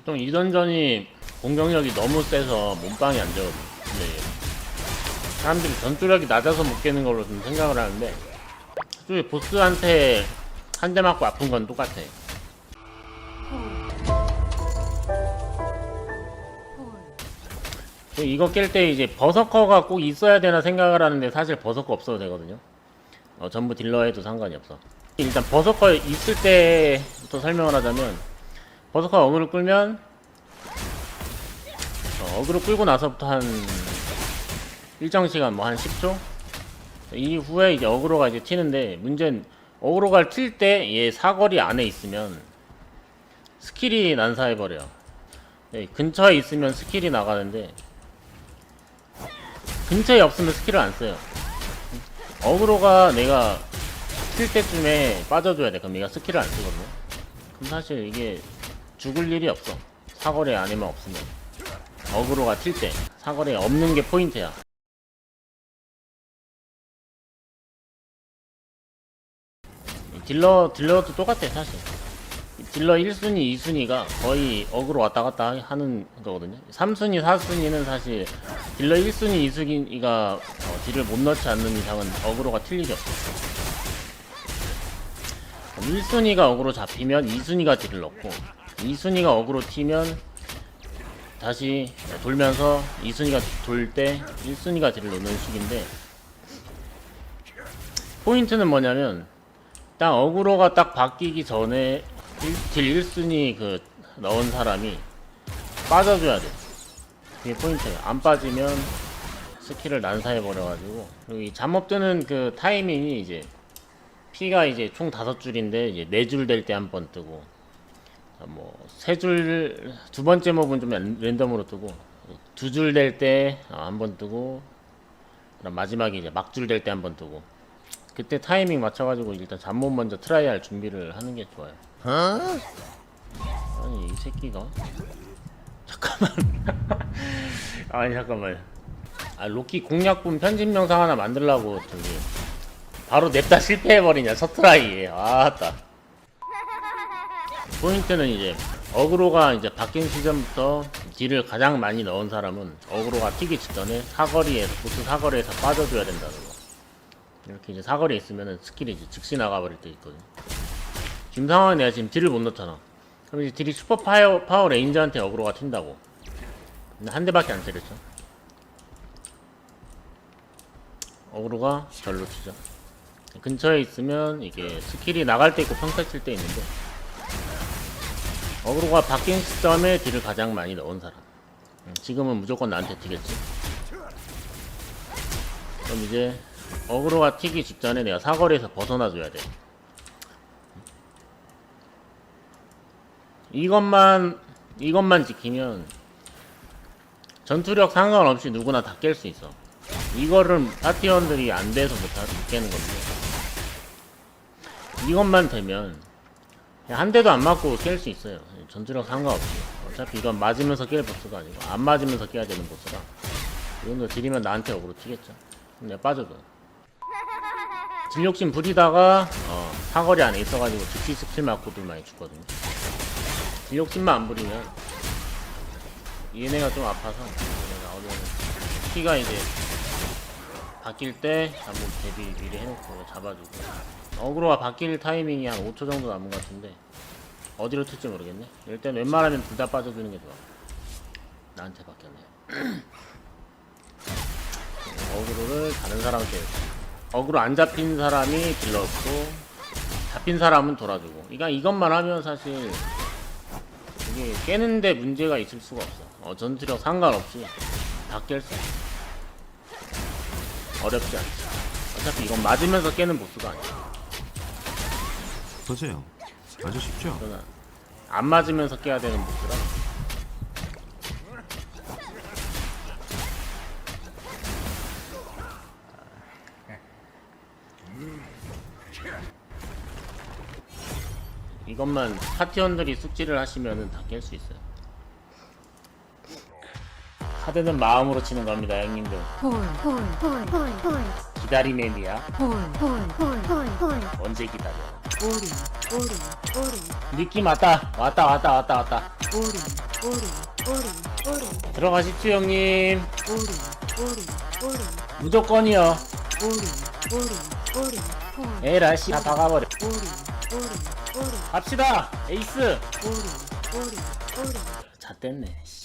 보통 이 던전이 공격력이 너무 세서 몸빵이 안 되거든. 근데 사람들이 전투력이 낮아서 못 깨는 걸로 좀 생각을 하는데 솔직히 보스한테 한 대 맞고 아픈 건 똑같아. 그 이거 깰 때 이제 버서커가 꼭 있어야 되나 생각을 하는데 사실 버서커 없어도 되거든요. 어, 전부 딜러 해도 상관이 없어. 일단 버서커 있을 때부터 설명을 하자면 버서커 어그로 끌면 어, 어그로 끌고 나서부터 한 일정 시간 뭐 한 10초 이후에 이제 어그로가 이제 튀는데 문제는 어그로가 튈 때 얘 사거리 안에 있으면 스킬이 난사해 버려. 네, 근처에 있으면 스킬이 나가는데 근처에 없으면 스킬을 안 써요. 어그로가 내가 튈 때쯤에 빠져줘야 돼. 그럼 얘가 스킬을 안 쓰거든요. 그럼 사실 이게 죽을 일이 없어. 사거리 안에만 없으면. 어그로가 튈 때. 사거리에 없는 게 포인트야. 딜러, 딜러도 똑같아, 사실. 딜러 1순위, 2순위가 거의 어그로 왔다 갔다 하는 거거든요. 3순위, 4순위는 사실 딜러 1순위, 2순위가 어, 딜을 못 넣지 않는 이상은 어그로가 틀 일이 없어. 1순위가 어그로 잡히면 2순위가 딜을 넣고 2순위가 어그로 튀면 다시 돌면서 2순위가 돌 때 1순위가 딜을 넣는 식인데 포인트는 뭐냐면 딱 어그로가 딱 바뀌기 전에 1, 딜 1순위 그 넣은 사람이 빠져줘야 돼. 그게 포인트예요. 안 빠지면 스킬을 난사해버려가지고 그리고 이 잠업 뜨는 그 타이밍이 이제 피가 이제 총 다섯 줄인데 이제 네 줄 될 때 한 번 뜨고 뭐세 줄 두 번째 몹은 좀 랜- 랜덤으로 뜨고 두 줄 될 때 한 번 뜨고 그다음 마지막에 이제 막줄 될 때 한 번 뜨고. 그때 타이밍 맞춰가지고 일단 잠못 먼저 트라이할 준비를 하는 게 좋아요. 아니 이 새끼가? 잠깐만. 아니 잠깐만. 아 로키 공략분 편집 영상 하나 만들라고 저기 바로 냅다 실패해버리냐 첫 트라이에. 아따 포인트는 이제 어그로가 이제 바뀐 시점부터 딜을 가장 많이 넣은 사람은 어그로가 튀기 직전에 사거리에서 보스 사거리에서 빠져줘야 된다는 거. 이렇게 이제 사거리에 있으면은 스킬이 이제 즉시 나가버릴 때 있거든 지금 상황에 내가 지금 딜을 못 넣잖아. 그럼 이제 딜이 슈퍼 파워, 파워 레인저한테 어그로가 튄다고. 근데 한 대밖에 안 때렸죠. 어그로가 절로 튀죠 근처에 있으면 이게 스킬이 나갈 때 있고 평타 칠 때 있는데 어그로가 바뀐 시점에 딜을 가장 많이 넣은 사람. 음, 지금은 무조건 나한테 튀겠지. 그럼 이제 어그로가 튀기 직전에 내가 사거리에서 벗어나줘야 돼. 이것만 이것만 지키면 전투력 상관없이 누구나 다 깰 수 있어. 이거를 파티원들이 안 돼서 못, 깨는 건데 이것만 되면 한 대도 안 맞고 깰 수 있어요. 전투력 상관없이. 어차피 이건 맞으면서 깰 보스가 아니고 안 맞으면서 깨야 되는 보스라 이 정도 딜이면 나한테 튀겠죠. 그럼 내가 빠져도. 진욕심 부리다가 어, 사거리 안에 있어가지고 즉시 스킬 맞고들 많이 죽거든요. 진욕심만 안 부리면 얘네가 좀 아파서 얘네가 어려운 키가 이제 바뀔 때 한번 대비 미리 해놓고 잡아주고 어그로가 바뀔 타이밍이 한 5초 정도 남은 것 같은데 어디로 튈지 모르겠네. 일단 웬만하면 둘 다 빠져주는 게 좋아. 나한테 바뀌었네. 어그로를 다른 사람한테 어그로 안 잡힌 사람이 딜러고 잡힌 사람은 돌아주고. 그러니까 이것만 하면 사실 이게 깨는데 문제가 있을 수가 없어. 어, 전투력 상관없이 다 깰 수 있어. 어렵지 않지. 어차피 이건 맞으면서 깨는 보스가 아니야 보세요. 아주 쉽죠? 그러나 안 맞으면서 깨야 되는 보스라 이것만 파티원들이 숙지를 하시면은 다 깰 수 있어요 카드는 마음으로 치는 겁니다 형님들 기다림의 미야 point. 언제 기다려 오리, 오리, 오리, 느낌 왔다. 왔다 왔다 왔다 왔다. 오리, 오리 오리 오리 들어가십시오 형님. 오리 오리 오리 무조건이요. 오리 오리 오리 홀 에라씨. 다 박아버려. 오리 오리 오리 갑시다. 에이스. 오리 오리 오리 자 뗐네. 씨.